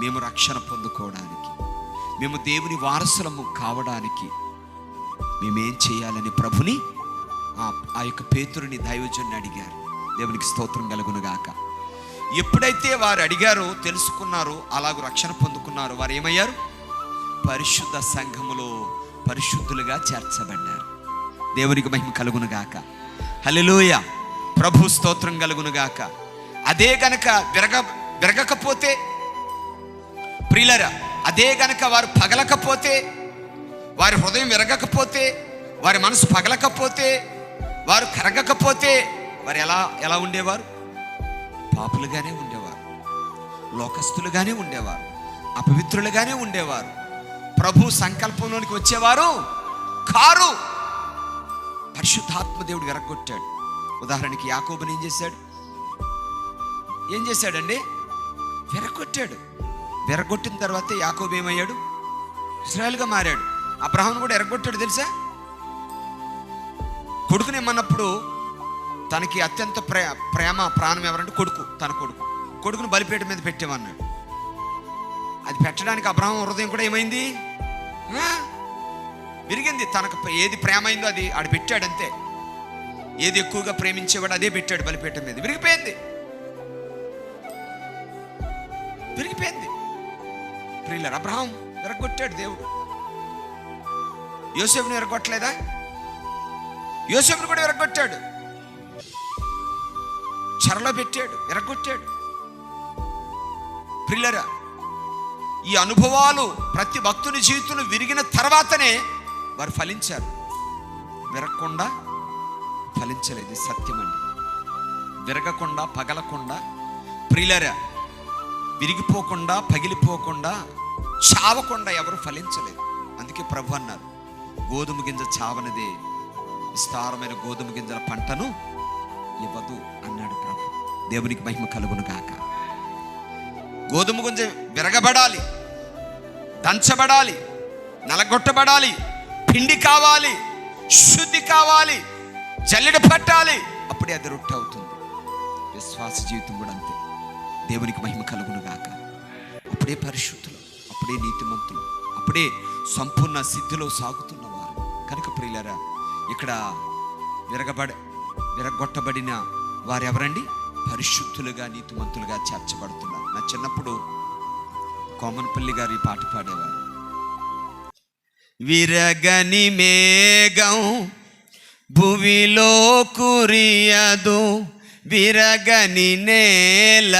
మేము రక్షణ పొందుకోవడానికి మేము దేవుని వారసులము కావడానికి మేమేం చేయాలని ప్రభుని ఆ యొక్క పేతురుని దైవజన్ని అడిగారు. దేవునికి స్తోత్రం కలుగునుగాక. ఎప్పుడైతే వారు అడిగారో తెలుసుకున్నారో అలాగూ రక్షణ పొందుకున్నారో వారు ఏమయ్యారు? పరిశుద్ధ సంఘములో పరిశుద్ధులుగా చేర్చబడ్డారు. దేవునికి మహిమ కలుగునుగాక. హలిలోయ ప్రభు స్తోత్రం కలుగునుగాక. అదే గనక విరగ విరగకపోతే ప్రియులరా అదే గనక వారు పగలకపోతే వారి హృదయం విరగకపోతే వారి మనసు పగలకపోతే వారు కరగకపోతే వారు ఎలా ఎలా ఉండేవారు? పాపులుగానే ఉండేవారు లోకస్తులుగానే ఉండేవారు అపవిత్రులుగానే ఉండేవారు. ప్రభు సంకల్పంలోనికి వచ్చేవారు కారు. పరిశుద్ధాత్మ దేవుడు విరగొట్టాడు ఉదాహరణకి యాకోబుని ఏం చేశాడు? ఏం చేశాడండి? విరగొట్టాడు ఎరగొట్టిన తర్వాత యాకోబు ఏమయ్యాడు? ఇస్రాయల్గా మారాడు. అబ్రహాం కూడా ఎరగొట్టాడు తెలుసా? కొడుకునిమ్మన్నప్పుడు తనకి అత్యంత ప్రే ప్రేమ ప్రాణం ఎవరంటే కొడుకు తన కొడుకు. కొడుకుని బలిపేట మీద పెట్టేమన్నాడు అది పెట్టడానికి అబ్రహం హృదయం కూడా ఏమైంది? విరిగింది. తనకు ఏది ప్రేమ అయిందో అది ఆడు పెట్టాడు అంతే ఏది ఎక్కువగా ప్రేమించేవాడు అదే పెట్టాడు బలిపేట మీద. విరిగిపోయింది. విరిగిపోయింది. ప్రియులర్ అబ్రహం ఎరగొట్టాడు దేవుడు. యోసేపుని ఎరగొట్టలేదా యోసేపుని కూడా విరగొట్టాడు. చెరలో పెట్టాడు ఎరగొట్టాడు ప్రిల్లరా ఈ అనుభవాలు ప్రతి భక్తుని జీవితంలో విరిగిన తర్వాతనే వారు ఫలించారు. విరగకుండా ఫలించలేదు సత్యమండి విరగకుండా పగలకుండా ప్రియులరా విరిగిపోకుండా పగిలిపోకుండా చావకుండా ఎవరు ఫలించలేదు. అందుకే ప్రభు అన్నారు గోధుమ గింజ చావనిదే విస్తారమైన గోధుమ గింజల పంటను ఇవ్వదు అన్నాడు ప్రభు. దేవునికి మహిమ కలుగును గాక. గోధుమ గింజ విరగబడాలి దంచబడాలి నలగొట్టబడాలి పిండి కావాలి శుద్ధి కావాలి జల్లెడ పట్టాలి అప్పుడే అది రొట్టె అవుతుంది. విశ్వాస జీవితం కూడా అంతే. దేవునికి మహిమ కలుగునుగాక. అప్పుడే పరిశుద్ధులు అప్పుడే నీతిమంతులు అప్పుడే సంపూర్ణ సిద్ధిలో సాగుతున్నవారు కనుక ప్రియులరా ఇక్కడ విరగబడ విరగొట్టబడిన వారెవరండి? పరిశుద్ధులుగా నీతిమంతులుగా చేర్చబడుతున్నారు. నా చిన్నప్పుడు కోమనపల్లి గారు ఈ పాట పాడేవారు. విరగని మేఘం భువిలో కురియదు. విరగని నేల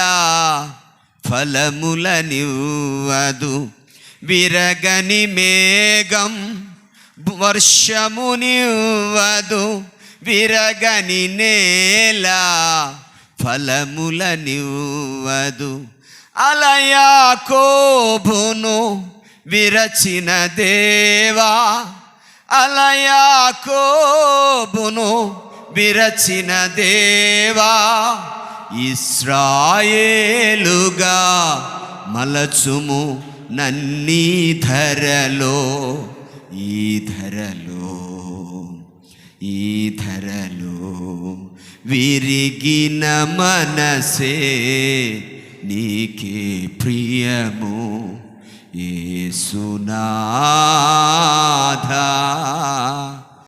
ఫలములనివ్వదు విరగని మేఘం వర్షమునివ్వదు విరగని నేల ఫలములనివ్వదు అలయా కోభును విరచిన దేవా అలయా కోబును విరచిన దేవా ఇస్రాయేలుగా మలచుము నన్నీ ధరలో ఈ ధరలో ఈ ధరలో విరిగిన మనసే నీకే ప్రియము. ఏ సునాధా